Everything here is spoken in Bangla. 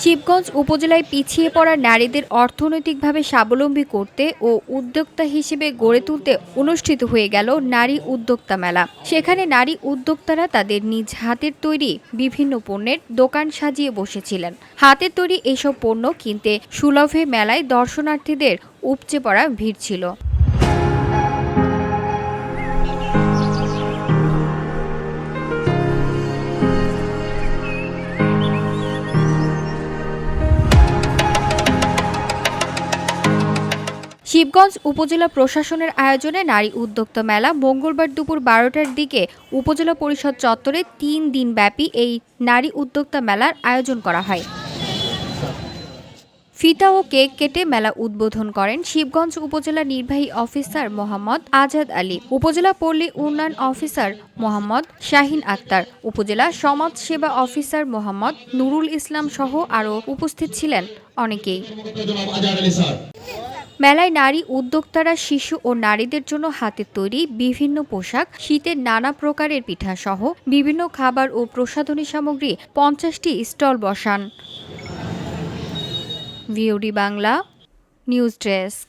শিবগঞ্জ উপজেলায় পিছিয়ে পড়া নারীদের অর্থনৈতিকভাবে স্বাবলম্বী করতে ও উদ্যোক্তা হিসেবে গড়ে তুলতে অনুষ্ঠিত হয়ে গেল নারী উদ্যোক্তা মেলা। সেখানে নারী উদ্যোক্তারা তাদের নিজ হাতের তৈরি বিভিন্ন পণ্যের দোকান সাজিয়ে বসেছিলেন। হাতের তৈরি এসব পণ্য কিনতে সুলভে মেলায় দর্শনার্থীদের উপচে পড়া ভিড় ছিল। শিবগঞ্জ উপজেলা প্রশাসনের আয়োজনে নারী উদ্যোক্তা মেলা মঙ্গলবার দুপুর বারোটার দিকে উপজেলা পরিষদ চত্বরে তিন দিনব্যাপী এই নারী উদ্যোক্তা মেলার আয়োজন করা হয়। ফিতা ও কেক কেটে মেলা উদ্বোধন করেন শিবগঞ্জ উপজেলা নির্বাহী অফিসার মোহাম্মদ আজাদ আলী, উপজেলা পল্লী উন্নয়ন অফিসার মোহাম্মদ শাহিন আক্তার, উপজেলা সমাজ সেবা অফিসার মোহাম্মদ নুরুল ইসলাম সহ আরও উপস্থিত ছিলেন অনেকেই। মেলায় নারী উদ্যোক্তারা, শিশু ও নারীদের জন্য হাতের তৈরি বিভিন্ন পোশাক, শীতের নানা প্রকারের পিঠা সহ বিভিন্ন খাবার ও প্রসাধনী সামগ্রী পঞ্চাশটি স্টল বসান। Bangla, news desk.